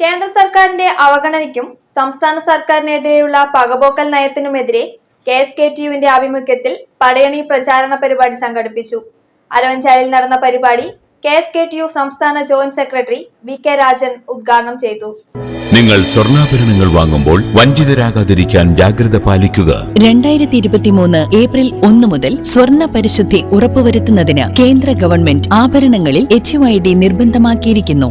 കേന്ദ്ര സർക്കാരിന്റെ അവഗണനയ്ക്കും സംസ്ഥാന സർക്കാരിനെതിരെയുള്ള പകപോക്കൽ നയത്തിനുമെതിരെ കെ എസ് കെ ടി യുവിന്റെ ആഭിമുഖ്യത്തിൽ പടയണി പ്രചാരണ പരിപാടി സംഘടിപ്പിച്ചു. അരവഞ്ചാലിൽ നടന്ന പരിപാടി K S K T U സംസ്ഥാന joint secretary V K Rajan ഉദ്ഘാടനം ചെയ്തു. നിങ്ങൾ സ്വർണാഭരണങ്ങൾ വാങ്ങുമ്പോൾ വഞ്ചിതരാകാതിരിക്കാൻ ജാഗ്രത പാലിക്കുക. രണ്ടായിരത്തി ഇരുപത്തിമൂന്ന് ഏപ്രിൽ ഒന്ന് മുതൽ സ്വർണ പരിശുദ്ധി ഉറപ്പുവരുത്തുന്നതിന് കേന്ദ്ര ഗവൺമെന്റ് ആഭരണങ്ങളിൽ എച്ച് വൈ ഡി നിർബന്ധമാക്കിയിരിക്കുന്നു.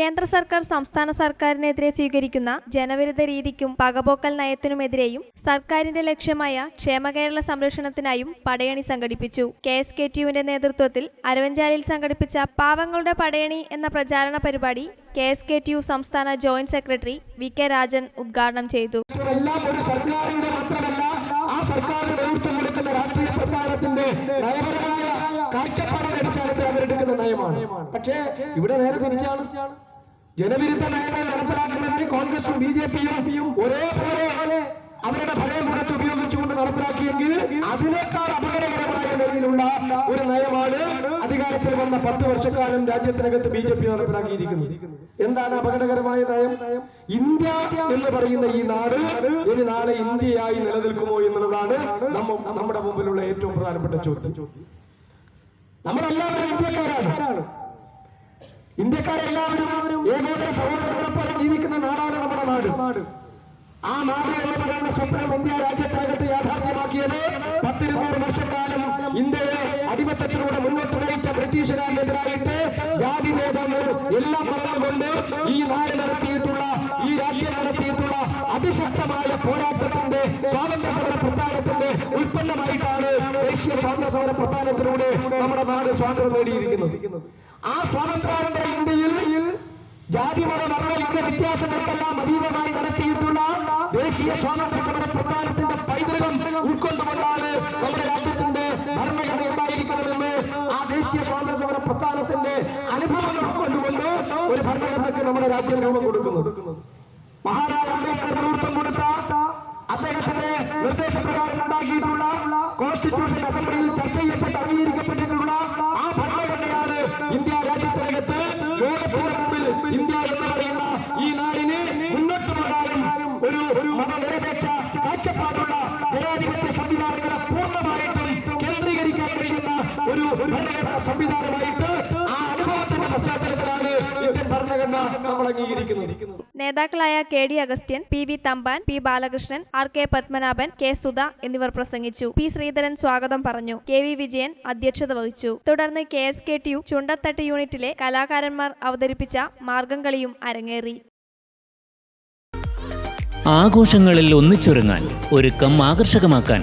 കേന്ദ്ര സർക്കാർ സംസ്ഥാന സർക്കാരിനെതിരെ സ്വീകരിക്കുന്ന ജനവിരുദ്ധ രീതിക്കും പകപോക്കൽ നയത്തിനുമെതിരെയും സർക്കാരിന്റെ ലക്ഷ്യമായ ക്ഷേമകേരള സംരക്ഷണത്തിനായും പടയണി സംഘടിപ്പിച്ചു. കെ എസ് കെ ടിയുവിന്റെ നേതൃത്വത്തിൽ അരവഞ്ചാലിൽ സംഘടിപ്പിച്ച പാവങ്ങളുടെ പടയണി എന്ന പ്രചാരണ പരിപാടി K S K T U സംസ്ഥാന joint secretary V K Rajan ഉദ്ഘാടനം ചെയ്തു. നയമാണ്. പക്ഷേ ഇവിടെ നേരെ തിരിച്ചാണ്. ജനവിരുദ്ധ നയങ്ങൾ നടപ്പിലാക്കുന്നതിന് കോൺഗ്രസും ബി ജെ പിയും ഒരേപോലെ അവരുടെ ഭരണകൂടത്തെ ഉപയോഗിച്ചുകൊണ്ട് നടപ്പിലാക്കിയെങ്കിൽ അതിനേക്കാൾ അപകടകരമായ നിലയിലുള്ള ഒരു നയമാണ് അധികാരത്തിൽ വന്ന പത്ത് വർഷക്കാലം രാജ്യത്തിനകത്ത് ബി ജെ പി നടപ്പിലാക്കിയിരിക്കുന്നത്. എന്താണ് അപകടകരമായ നയം? ഇന്ത്യ എന്ന് പറയുന്ന ഈ നാട് ഇനി നാളെ ഇന്ത്യയായി നിലനിൽക്കുമോ എന്നുള്ളതാണ് നമ്മ നമ്മുടെ മുമ്പിലുള്ള ഏറ്റവും പ്രധാനപ്പെട്ട ചോദ്യം. നമ്മളെല്ലാവരും ഇന്ത്യക്കാരാണ്. ഇന്ത്യക്കാരെല്ലാവരും ഏകോദര സഹോദരങ്ങളെ പോലെ ജീവിക്കുന്ന നാടാണ് നമ്മുടെ നാട്. ആ നാട് എന്ന് പറയുന്ന സ്വപ്നം ഇന്ത്യ രാജ്യത്തിനകത്ത് യാഥാർത്ഥ്യമാക്കിയത് പത്തിരുന്നൂറ് വർഷക്കാലം ഇന്ത്യയെ അടിമത്തത്തിലൂടെ മുന്നോട്ട് നയിച്ച ബ്രിട്ടീഷുകാരനെതിരായിട്ട് ജാതി ഭേദങ്ങൾ എല്ലാം പറഞ്ഞുകൊണ്ട് ഈ നാട് നടത്തിയിട്ടുള്ള ഈ രാജ്യം നടത്തിയിട്ടുള്ള അതിശക്തമായ പോരാട്ടത്തിന്റെ സ്വാതന്ത്ര്യ സമര പ്രസ്ഥാനത്തിലൂടെ നമ്മുടെ നാട് സ്വാതന്ത്ര്യം നേടിയിരിക്കുന്നത്. ആ സ്വാതന്ത്ര്യാനന്തര ഇന്ത്യയിൽ ജാതി മത വർണ ലിംഗ വ്യത്യാസങ്ങൾക്കെല്ലാം അതീതമായി നടത്തിയിട്ടുള്ള ദേശീയ സ്വാതന്ത്ര്യ സമര പ്രസ്ഥാനത്തിന്റെ പൈതൃകം ഉൾക്കൊണ്ടുകൊണ്ടാണ് നമ്മുടെ രാജ്യത്തിന്റെ ഭരണഘടന ഉണ്ടായിരിക്കണമെന്ന് ആ ദേശീയ സ്വാതന്ത്ര്യ സമര പ്രസ്ഥാനത്തിന്റെ അനുഭവങ്ങൾ ഉൾക്കൊണ്ടുകൊണ്ട് ഒരു ഭരണഘടനയ്ക്ക് നമ്മുടെ രാജ്യം രൂപം കൊടുക്കുന്നു. മഹാരാജ കോൺസ്റ്റിറ്റ്യൂഷൻ അസംബ്ലിയിൽ ചർച്ച ചെയ്യപ്പെട്ട് അംഗീകരിക്കപ്പെട്ടിട്ടുള്ള ആ ഭരണഘടനയാണ് ഇന്ത്യ രാജ്യത്തിനകത്ത് ലോകത്തിന്റെ മുമ്പിൽ ഇന്ത്യ എന്ന് പറയുന്ന ഈ നാടിന് മുന്നോട്ട് പോകാനും ഒരു മതനിരപേക്ഷ കാഴ്ചപ്പാടുള്ള ജനാധിപത്യ സംവിധാനങ്ങളെ പൂർണമായിട്ടും കേന്ദ്രീകരിക്കാൻ കഴിയുന്ന ഒരു ഭരണഘടനാ സംവിധാനമായിട്ട് ഭരണഘടന നമ്മൾ അംഗീകരിക്കുന്നത് നേതാക്കളായ K D Agasthyan P V Thampan P Balakrishnan R K Padmanabhan K Sudha എന്നിവർ പ്രസംഗിച്ചു. പി ശ്രീധരൻ സ്വാഗതം പറഞ്ഞു. കെ വി വിജയൻ അധ്യക്ഷത വഹിച്ചു. തുടർന്ന് K S K T U Chundathattu യൂണിറ്റിലെ കലാകാരന്മാർ അവതരിപ്പിച്ച മാർഗം കളിയും അരങ്ങേറി. ആഘോഷങ്ങളിൽ ഒന്നിച്ചൊരുങ്ങാൻ ഒരുക്കം ആകർഷകമാക്കാൻ